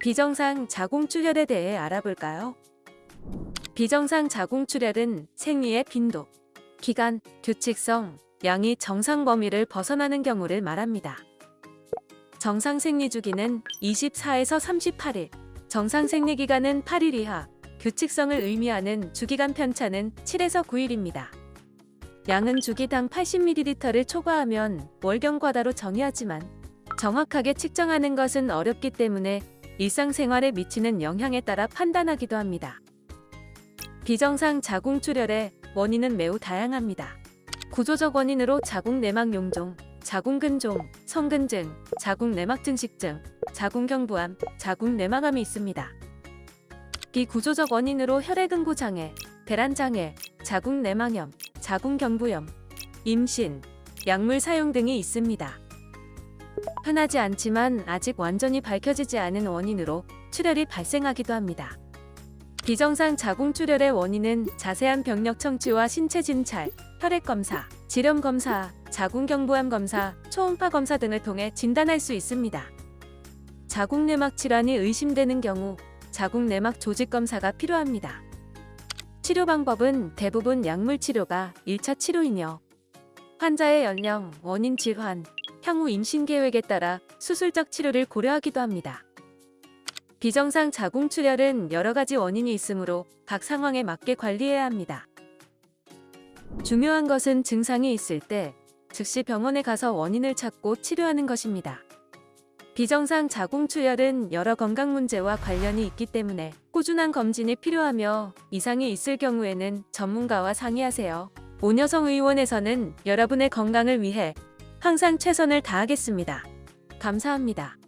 비정상 자궁출혈에 대해 알아볼까요? 비정상 자궁출혈은 생리의 빈도, 기간, 규칙성, 양이 정상 범위를 벗어나는 경우를 말합니다. 정상 생리 주기는 24에서 38일, 정상 생리 기간은 8일 이하, 규칙성을 의미하는 주기간 편차는 7에서 9일입니다. 양은 주기당 80ml를 초과하면 월경 과다로 정의하지만 정확하게 측정하는 것은 어렵기 때문에 일상생활에 미치는 영향에 따라 판단하기도 합니다. 비정상 자궁출혈의 원인은 매우 다양합니다. 구조적 원인으로 자궁 내막 용종, 자궁 근종, 성근증, 자궁 내막 증식증, 자궁 경부암, 자궁 내막암이 있습니다. 비구조적 원인으로 혈액응고 장애, 배란 장애, 자궁 내막염, 자궁 경부염, 임신, 약물 사용 등이 있습니다. 흔하지 않지만 아직 완전히 밝혀지지 않은 원인으로 출혈이 발생하기도 합니다. 비정상 자궁 출혈의 원인은 자세한 병력 청취와 신체 진찰, 혈액 검사, 지렴 검사, 자궁 경부암 검사, 초음파 검사 등을 통해 진단할 수 있습니다. 자궁 내막 질환이 의심되는 경우 자궁 내막 조직 검사가 필요합니다. 치료 방법은 대부분 약물 치료가 1차 치료이며 환자의 연령, 원인 질환, 향후 임신 계획에 따라 수술적 치료를 고려하기도 합니다. 비정상 자궁 출혈은 여러 가지 원인이 있으므로 각 상황에 맞게 관리해야 합니다. 중요한 것은 증상이 있을 때 즉시 병원에 가서 원인을 찾고 치료하는 것입니다. 비정상 자궁 출혈은 여러 건강 문제와 관련이 있기 때문에 꾸준한 검진이 필요하며 이상이 있을 경우에는 전문가와 상의하세요. 오녀성 의원에서는 여러분의 건강을 위해 항상 최선을 다하겠습니다. 감사합니다.